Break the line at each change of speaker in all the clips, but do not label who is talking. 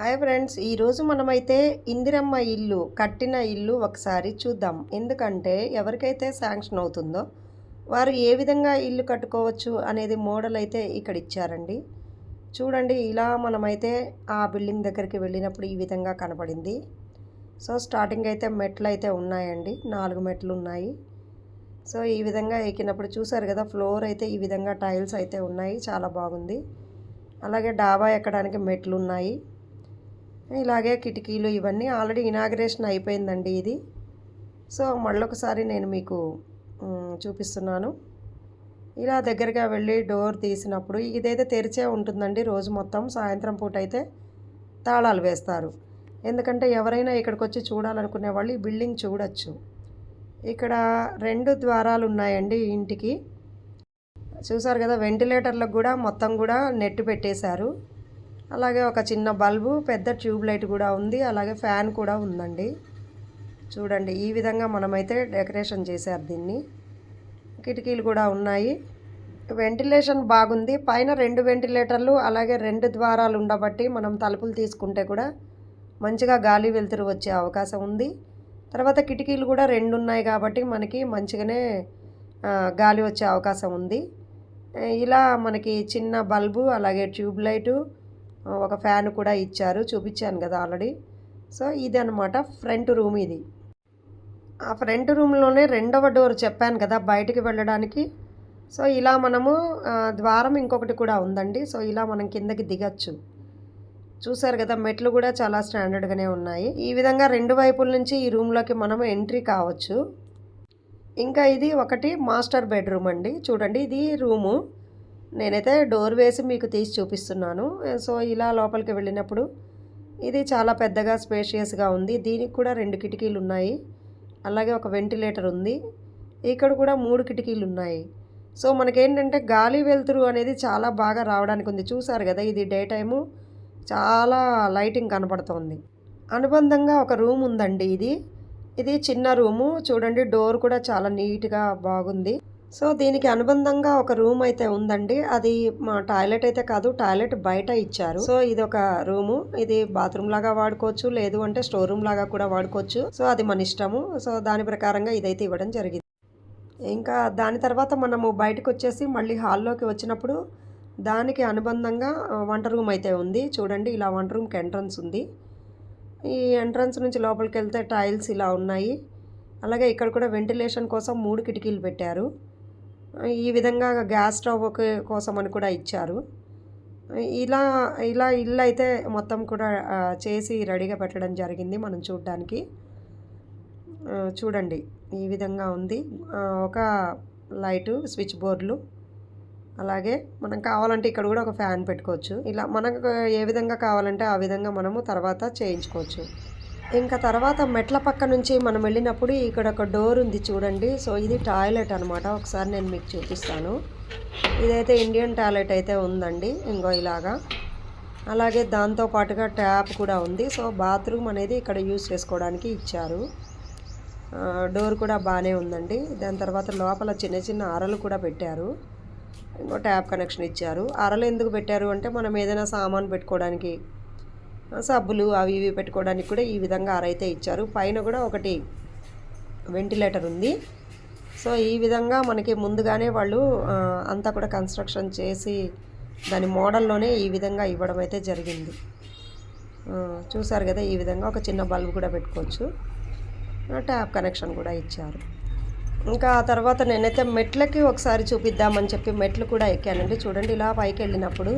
Hi friends ఈరోజు మనమైతే ఇందిరమ్మ ఇల్లు కట్టిన ఇల్లు ఒకసారి చూద్దాం. ఎందుకంటే ఎవరికైతే శాంక్షన్ అవుతుందో వారు ఏ విధంగా ఇల్లు కట్టుకోవచ్చు అనేది మోడల్ అయితే ఇక్కడ ఇచ్చారండి. చూడండి ఇలా మనమైతే ఆ బిల్డింగ్ దగ్గరికి వెళ్ళినప్పుడు ఈ విధంగా కనపడింది. సో స్టార్టింగ్ అయితే మెట్లు అయితే ఉన్నాయండి నాలుగు మెట్లు ఉన్నాయి. సో ఈ విధంగా ఎక్కినప్పుడు చూసారు కదా ఫ్లోర్ అయితే ఈ విధంగా టైల్స్ అయితే ఉన్నాయి చాలా బాగుంది. అలాగే డాబా ఎక్కడానికి మెట్లు ఉన్నాయి. ఇలాగే కిటికీలు ఇవన్నీ ఆల్రెడీ ఇనాగ్రేషన్ అయిపోయిందండి ఇది. సో మళ్ళొకసారి నేను మీకు చూపిస్తున్నాను. ఇలా దగ్గరగా వెళ్ళి డోర్ తీసినప్పుడు ఇదైతే తెరిచే ఉంటుందండి రోజు మొత్తం. సాయంత్రం పూట అయితే తాళాలు వేస్తారు. ఎందుకంటే ఎవరైనా ఇక్కడికి వచ్చి చూడాలనుకునే వాళ్ళు ఈ బిల్డింగ్ చూడొచ్చు. ఇక్కడ రెండు ద్వారాలు ఉన్నాయండి ఇంటికి. చూసారు కదా వెంటిలేటర్లకు కూడా మొత్తం కూడా నెట్ పెట్టేశారు. అలాగే ఒక చిన్న బల్బు పెద్ద ట్యూబ్ లైట్ కూడా ఉంది. అలాగే ఫ్యాన్ కూడా ఉందండి. చూడండి ఈ విధంగా మనమైతే డెకరేషన్ చేశారు దీన్ని. కిటికీలు కూడా ఉన్నాయి. వెంటిలేషన్ బాగుంది. పైన రెండు వెంటిలేటర్లు అలాగే రెండు ద్వారాలు ఉండబట్టి మనం తలుపులు తీసుకుంటే కూడా మంచిగా గాలి వెలుతురు వచ్చే అవకాశం ఉంది. తర్వాత కిటికీలు కూడా రెండు ఉన్నాయి కాబట్టి మనకి మంచిగానే గాలి వచ్చే అవకాశం ఉంది. ఇలా మనకి చిన్న బల్బు అలాగే ట్యూబ్ లైటు ఒక ఫ్యాన్ కూడా ఇచ్చారు చూపించాను కదా ఆల్రెడీ. సో ఇది అనమాట ఫ్రంట్ రూమ్ ఇది. ఆ ఫ్రంట్ రూమ్లోనే రెండవ డోర్ చెప్పాను కదా బయటికి వెళ్ళడానికి. సో ఇలా మనము ద్వారం ఇంకొకటి కూడా ఉందండి. సో ఇలా మనం కిందకి దిగచ్చు. చూసారు కదా మెట్లు కూడా చాలా స్టాండర్డ్గానే ఉన్నాయి. ఈ విధంగా రెండు వైపుల నుంచి ఈ రూమ్లోకి మనం ఎంట్రీ కావచ్చు. ఇంకా ఇది ఒకటి మాస్టర్ బెడ్రూమ్ అండి. చూడండి ఇది రూము. నేనైతే డోర్ వేసి మీకు తీసి చూపిస్తున్నాను. సో ఇలా లోపలికి వెళ్ళినప్పుడు ఇది చాలా పెద్దగా స్పేషియస్గా ఉంది. దీనికి కూడా రెండు కిటికీలు ఉన్నాయి. అలాగే ఒక వెంటిలేటర్ ఉంది. ఇక్కడ కూడా మూడు కిటికీలు ఉన్నాయి. సో మనకేంటంటే గాలి వెలుతురు అనేది చాలా బాగా రావడానికి ఉంది. చూసారు కదా ఇది డే టైము చాలా లైటింగ్ కనపడుతోంది. అనుబంధంగా ఒక రూమ్ ఉందండి ఇది. ఇది చిన్న రూము. చూడండి డోర్ కూడా చాలా నీట్గా బాగుంది. సో దీనికి అనుబంధంగా ఒక రూమ్ అయితే ఉందండి. అది మా టాయిలెట్ అయితే కాదు టాయిలెట్ బయట ఇచ్చారు. సో ఇది ఒక రూము. ఇది బాత్రూమ్ లాగా వాడుకోవచ్చు లేదు అంటే స్టోర్ రూమ్ లాగా కూడా వాడుకోవచ్చు. సో అది మన ఇష్టము. సో దాని ప్రకారంగా ఇదైతే ఇవ్వడం జరిగింది. ఇంకా దాని తర్వాత మనము బయటకు వచ్చేసి మళ్ళీ హాల్లోకి వచ్చినప్పుడు దానికి అనుబంధంగా వంట రూమ్ అయితే ఉంది. చూడండి ఇలా వంట రూమ్కి ఎంట్రన్స్ ఉంది. ఈ ఎంట్రన్స్ నుంచి లోపలికి వెళ్తే టైల్స్ ఇలా ఉన్నాయి. అలాగే ఇక్కడ కూడా వెంటిలేషన్ కోసం మూడు కిటికీలు పెట్టారు. ఈ విధంగా గ్యాస్ స్టవ్ కోసం అని కూడా ఇచ్చారు. ఇలా ఇలా ఇల్లు అయితే మొత్తం కూడా చేసి రెడీగా పెట్టడం జరిగింది మనం చూడడానికి. చూడండి ఈ విధంగా ఉంది. ఒక లైటు స్విచ్ బోర్డులు. అలాగే మనం కావాలంటే ఇక్కడ కూడా ఒక ఫ్యాన్ పెట్టుకోవచ్చు. ఇలా మనకు ఏ విధంగా కావాలంటే ఆ విధంగా మనము తర్వాత చేయించుకోవచ్చు. ఇంకా తర్వాత మెట్ల పక్క నుంచి మనం వెళ్ళినప్పుడు ఇక్కడ ఒక డోర్ ఉంది చూడండి. సో ఇది టాయిలెట్ అనమాట ఒకసారి నేను మీకు చూపిస్తాను. ఇదైతే ఇండియన్ టాయిలెట్ అయితే ఉందండి. ఇంకో ఇలాగా. అలాగే దాంతో పాటుగా ట్యాప్ కూడా ఉంది. సో బాత్రూమ్ అనేది ఇక్కడ యూస్ చేసుకోవడానికి ఇచ్చారు. డోర్ కూడా బాగానే ఉందండి. దాని తర్వాత లోపల చిన్న చిన్న అరలు కూడా పెట్టారు. ఇంకో ట్యాప్ కనెక్షన్ ఇచ్చారు. అరలు ఎందుకు పెట్టారు అంటే మనం ఏదైనా సామాన్ పెట్టుకోవడానికి సబ్బులు అవి ఇవి పెట్టుకోవడానికి కూడా ఈ విధంగా ఆరైతే ఇచ్చారు. పైన కూడా ఒకటి వెంటిలేటర్ ఉంది. సో ఈ విధంగా మనకి ముందుగానే వాళ్ళు అంతా కూడా కన్స్ట్రక్షన్ చేసి దాని మోడల్లోనే ఈ విధంగా ఇవ్వడం అయితే జరిగింది. చూసారు కదా ఈ విధంగా ఒక చిన్న బల్బ్ కూడా పెట్టుకోవచ్చు. ట్యాప్ కనెక్షన్ కూడా ఇచ్చారు. ఇంకా ఆ తర్వాత నేనైతే మెట్లకి ఒకసారి చూపిద్దామని చెప్పి మెట్లు కూడా ఎక్కానండి. చూడండి ఇలా పైకి వెళ్ళినప్పుడు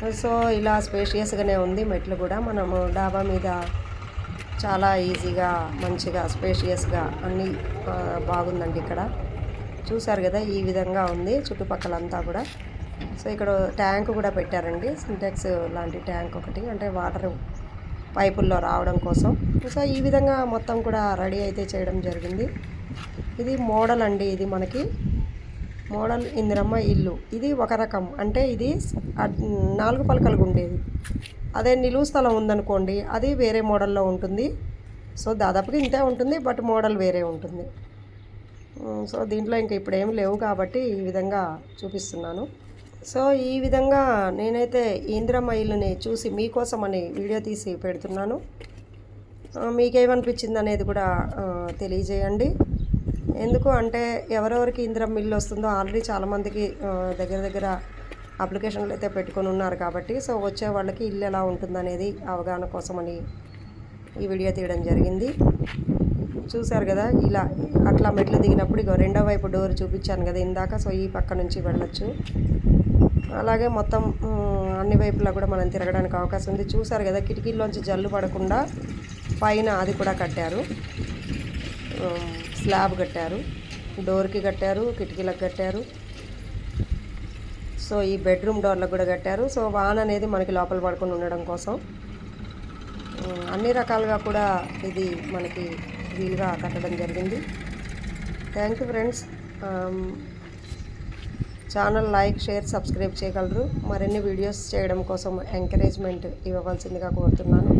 సో ఇలా స్పేషియస్గానే ఉంది. మెట్లు కూడా మనము డాబా మీద చాలా ఈజీగా మంచిగా స్పేషియస్గా అన్నీ బాగుందండి ఇక్కడ. చూసారు కదా ఈ విధంగా ఉంది చుట్టుపక్కలంతా కూడా. సో ఇక్కడ ట్యాంక్ కూడా పెట్టారండి. సింటెక్స్ లాంటి ట్యాంక్ ఒకటి. అంటే వాటర్ పైపుల్లో రావడం కోసం. సో ఈ విధంగా మొత్తం కూడా రెడీ అయితే చేయడం జరిగింది. ఇది మోడల్ అండి ఇది మనకి. మోడల్ ఇందిరమ్మ ఇల్లు. ఇది ఒక రకం. అంటే ఇది నాలుగు పలకలు ఉండేది అదే నిలువు స్థలం ఉందనుకోండి అది వేరే మోడల్లో ఉంటుంది. సో దాదాపుగా ఇంతే ఉంటుంది బట్ మోడల్ వేరే ఉంటుంది. సో దీంట్లో ఇంకా ఇప్పుడు ఏమి లేవు కాబట్టి ఈ విధంగా చూపిస్తున్నాను. సో ఈ విధంగా నేనైతే ఇందిరమ్మ ఇల్లుని చూసి మీకోసమని వీడియో తీసి పెడుతున్నాను. మీకేమనిపించింది అనేది కూడా తెలియజేయండి. ఎందుకు అంటే ఎవరెవరికి ఇందిరమ్మ ఇల్లు వస్తుందో ఆల్రెడీ చాలామందికి దగ్గర దగ్గర అప్లికేషన్లు అయితే పెట్టుకొని ఉన్నారు కాబట్టి సో వచ్చే వాళ్ళకి ఇల్లు ఎలా ఉంటుందనేది అవగాహన కోసమని ఈ వీడియో తీయడం జరిగింది. చూశారు కదా ఇలా అట్లా మెట్లు దిగినప్పుడు ఇగో రెండో వైపు డోర్ చూపించాను కదా ఇందాక సో ఈ పక్క నుంచి వెళ్ళొచ్చు. అలాగే మొత్తం అన్ని వైపులా కూడా మనం తిరగడానికి అవకాశం ఉంది. చూశారు కదా కిటికీల్లోంచి జల్లు పడకుండా పైన అది కూడా కట్టారు. స్లాబ్ కట్టారు డోర్కి కట్టారు కిటికీలకు కట్టారు. సో ఈ బెడ్రూమ్ డోర్లకు కూడా కట్టారు. సో వాన్ అనేది మనకి లోపల పడుకొని ఉండడం కోసం. అన్ని రకాలుగా కూడా ఇది మనకి వీలుగా కట్టడం జరిగింది. Thank you friends. Channel like share subscribe చేయగలరు. మరిన్ని వీడియోస్ చేయడం కోసం ఎంకరేజ్మెంట్ ఇవ్వవలసిందిగా కోరుతున్నాను.